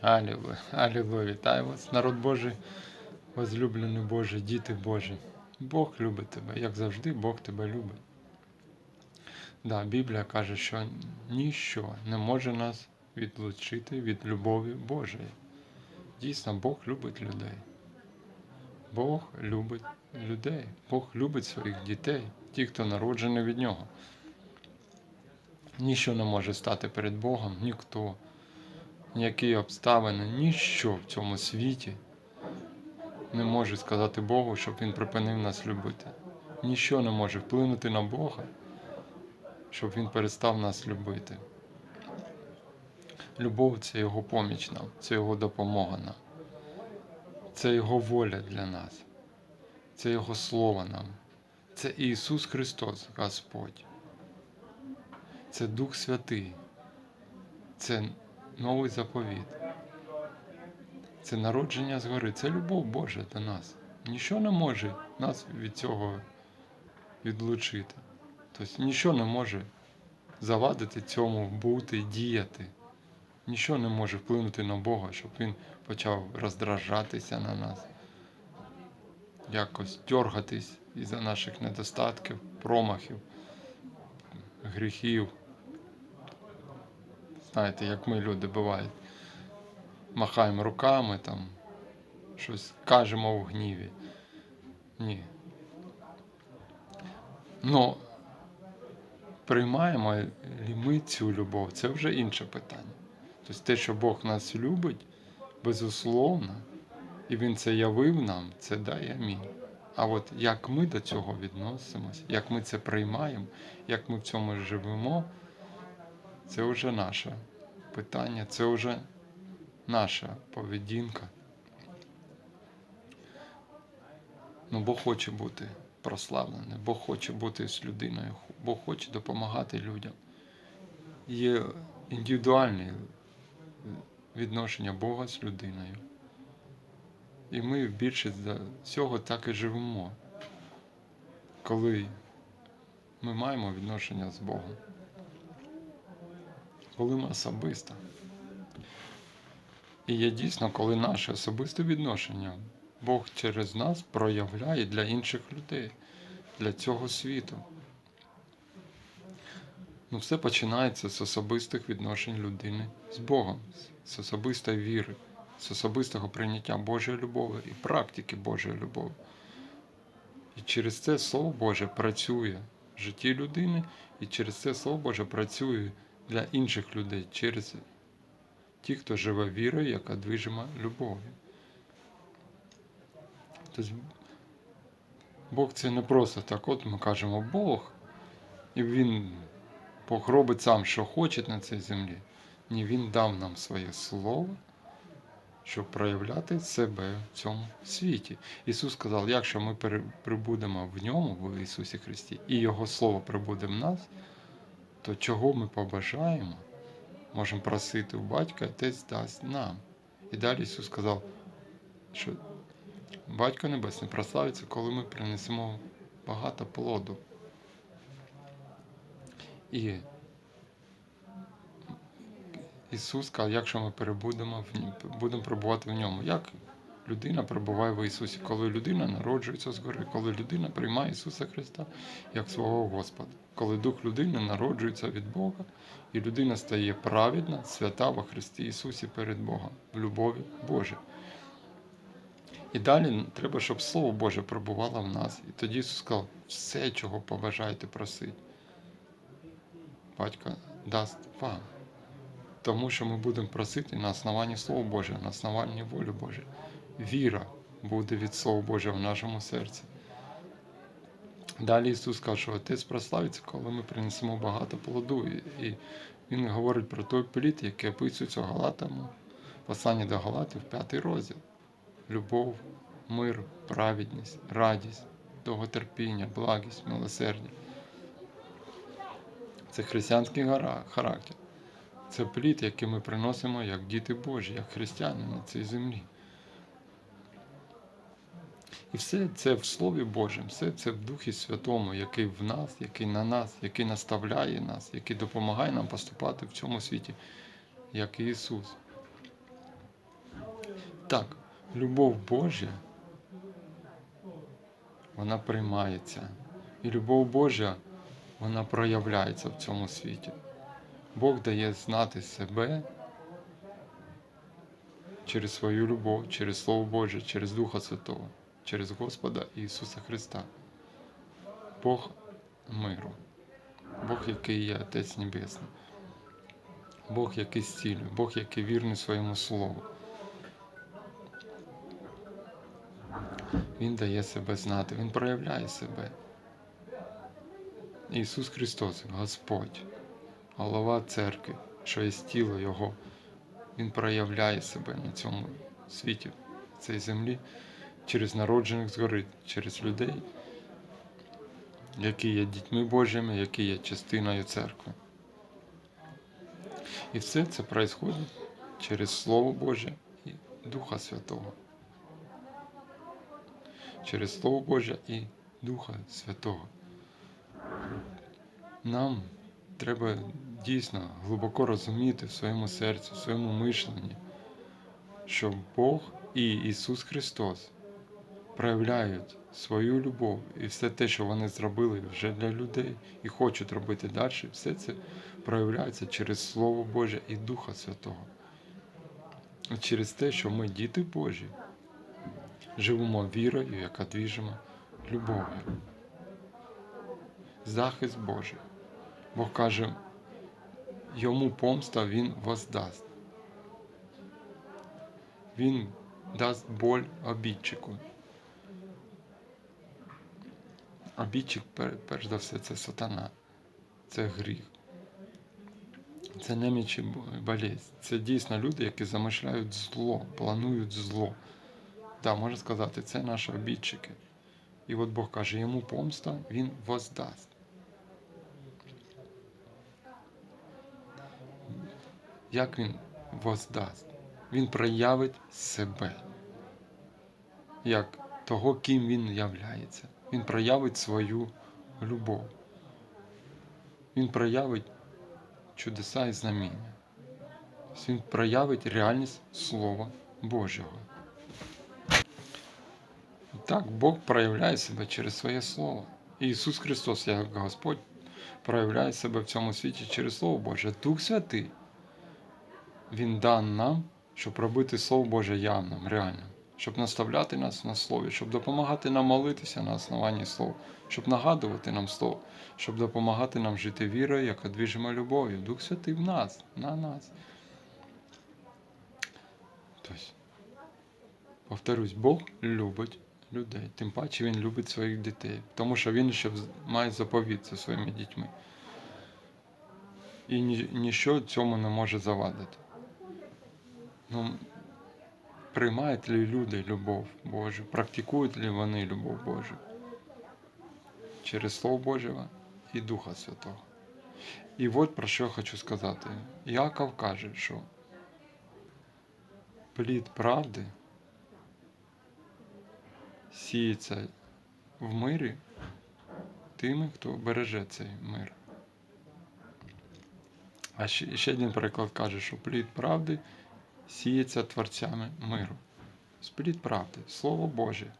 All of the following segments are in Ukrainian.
Алілуя, алілуя, вітаю вас, народ Божий, возлюблений Божий, діти Божі. Бог любить тебе, як завжди, Бог тебе любить. Да, Біблія каже, що ніщо не може нас відлучити від любові Божої. Дійсно, Бог любить людей. Бог любить людей. Бог любить своїх дітей, ті, хто народжений від Нього. Ніщо не може стати перед Богом, ніхто ніякі обставини, ніщо в цьому світі не може сказати Богу, щоб Він припинив нас любити. Ніщо не може вплинути на Бога, щоб Він перестав нас любити. Любов це Його поміч нам, це Його допомога нам, це Його воля для нас, це Його Слово нам, це Ісус Христос, Господь, це Дух Святий, це новий заповіт. Це народження згори, це любов Божа до нас. Ніщо не може нас від цього відлучити. Тобто ніщо не може завадити цьому бути, діяти. Ніщо не може вплинути на Бога, щоб Він почав роздражатися на нас, якось дергатись із-за наших недостатків, промахів, гріхів. Знаєте, як ми люди бувають. Махаємо руками там, щось кажемо в гніві. Ні. Ну, приймаємо ли ми цю любов, це вже інше питання. Тобто те, що Бог нас любить, безусловно, і Він це явив нам, це дає амінь. А от як ми до цього відносимося, як ми це приймаємо, як ми в цьому живемо, це вже наше питання, це вже наша поведінка. Ну, Бог хоче бути прославлений, Бог хоче бути з людиною, Бог хоче допомагати людям. Є індивідуальне відношення Бога з людиною. І ми більше цього так і живемо, коли ми маємо відношення з Богом. Коли ми особисто. І є дійсно, коли наше особисте відношення Бог через нас проявляє для інших людей, для цього світу. Ну, все починається з особистих відношень людини з Богом, з особистої віри, з особистого прийняття Божої любові і практики Божої любові. І через це Слово Боже працює в житті людини, і через це Слово Боже працює для інших людей, через ті, хто живе вірою, яка движима любов'ю. Тобто Бог це не просто так, от ми кажемо Бог, і Він Бог робить сам, що хоче на цій землі. Ні, Він дав нам своє слово, щоб проявляти себе в цьому світі. Ісус сказав, якщо ми прибудемо в ньому, в Ісусі Христі, і Його Слово прибуде в нас, то чого ми побажаємо, можемо просити у батька, Отець дасть нам. І далі Ісус сказав, що Батько Небесний прославиться, коли ми принесемо багато плоду. І Ісус сказав, якщо ми перебудемо будемо перебувати в ньому, як людина перебуває в Ісусі, коли людина народжується згори, коли людина приймає Ісуса Христа як свого Господа, коли дух людини народжується від Бога, і людина стає праведна, свята во Христі Ісусі перед Богом, в любові Божій. І далі треба, щоб Слово Боже пробувало в нас. І тоді Ісус сказав, все, чого побажаєте просити. Батько дасть вам. Тому що ми будемо просити на основанні Слова Божого, на основанні волі Божої. Віра буде від Слова Божого в нашому серці. Далі Ісус каже, що Отець прославиться, коли ми принесемо багато плоду. І Він говорить про той плід, який описується Галатам, посланні до Галатів, п'ятий розділ любов, мир, праведність, радість, довготерпіння, благість, милосердя. Це християнський характер. Це плід, який ми приносимо як діти Божі, як християни на цій землі. І все це в Слові Божому, все це в Духі Святому, який в нас, який на нас, який наставляє нас, який допомагає нам поступати в цьому світі, як Ісус. Так, любов Божа, вона приймається. І любов Божа, вона проявляється в цьому світі. Бог дає знати себе через свою любов, через Слово Боже, через Духа Святого, через Господа Ісуса Христа. Бог миру, Бог, який є Отець Небесний, Бог, який зцілює, Бог, який вірний своєму Слову. Він дає себе знати, Він проявляє себе. Ісус Христос, Господь, голова церкви, що є тіло Його, Він проявляє себе на цьому світі, цій землі, через народжених згори, через людей, які є дітьми Божими, які є частиною церкви. І все це відбувається через Слово Боже і Духа Святого. Через Слово Боже і Духа Святого. Нам треба дійсно глибоко розуміти в своєму серці, в своєму мишленні, що Бог і Ісус Христос проявляють свою любов і все те, що вони зробили вже для людей і хочуть робити далі, все це проявляється через Слово Боже і Духа Святого. Через те, що ми діти Божі, живемо вірою, яка двіжима любов'ю. Захист Божий. Бог каже, йому помста Він воздасть. Він дасть боль обідчику. Обідчик, перш за все, це сатана, це гріх. Це немічі болезнь. Це дійсно люди, які замишляють зло, планують зло. Так, можна сказати, це наші обідчики. І от Бог каже, йому помста, він воздасть. Як він воздасть? Він проявить себе, як того, ким він являється. Він проявить свою любов. Він проявить чудеса і знаміння. Він проявить реальність Слова Божого. Так, Бог проявляє себе через своє Слово. І Ісус Христос, як Господь, проявляє себе в цьому світі через Слово Боже. Дух Святий. Він дан нам, щоб робити Слово Боже явним, реальним, щоб наставляти нас на слові, щоб допомагати нам молитися на основанні слова, щоб нагадувати нам слово, щоб допомагати нам жити вірою, яка двіжима любов'ю. Дух Святий в нас, на нас. Тобто, повторюсь, Бог любить людей. Тим паче Він любить своїх дітей, тому що Він ще має заповіт зі своїми дітьми. І ні, ніщо цьому не може завадити. Ну, приймають ли люди любов Божу, практикують ли вони любов Божу через Слово Божого і Духа Святого. І от про що я хочу сказати. Яков каже, що плід правди сіється в мирі тими, хто береже цей мир. А ще, ще один переклад каже, що плід правди сіється творцями миру. Спліт правди, Слово Боже.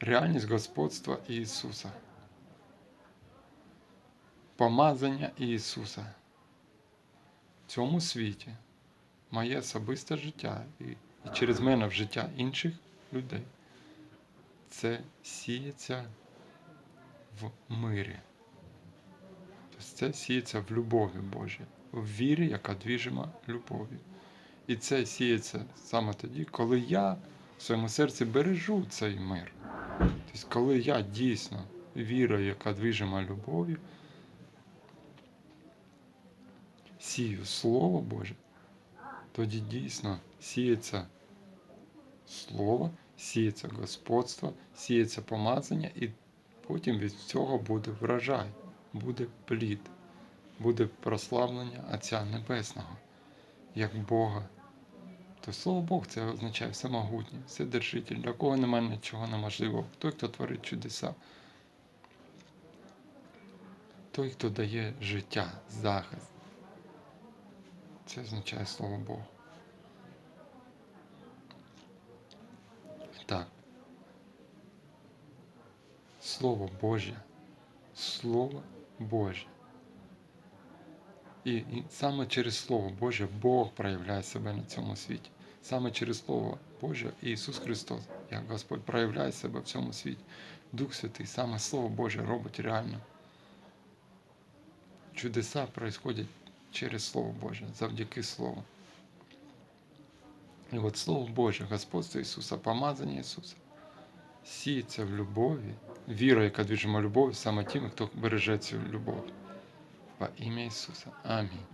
Реальність господства Ісуса. Помазання Ісуса. В цьому світі моє особисте життя і, і через мене в життя інших людей. Це сіється в мирі. Тобто це сіється в любові Божій в вірі, яка двіжима любов'ю. І це сіється саме тоді, коли я в своєму серці бережу цей мир. Тобто, коли я дійсно вірою, яка двіжима любов'ю, сію Слово Боже, тоді дійсно сіється Слово, сіється господство, сіється помазання, і потім від цього буде врожай, буде плід буде прославлення Отця Небесного, як Бога. То слово Бог це означає всемогутній, вседержитель, для кого немає нічого неможливого, той, хто творить чудеса, той, хто дає життя, захист. Це означає слово Бог. Так. Слово Боже. Слово Боже. І, і саме через Слово Боже Бог проявляє себе на цьому світі. Саме через Слово Боже Ісус Христос, як Господь проявляє себе в цьому світі. Дух Святий, саме Слово Боже робить реально. Чудеса происходять через Слово Боже, завдяки Слову. І от Слово Боже, Господство Ісуса, помазання Ісуса, сіється в любові, віра, яка движима любов'ю, саме тим, хто береже цю любов. Во ім'я Ісуса. Амінь.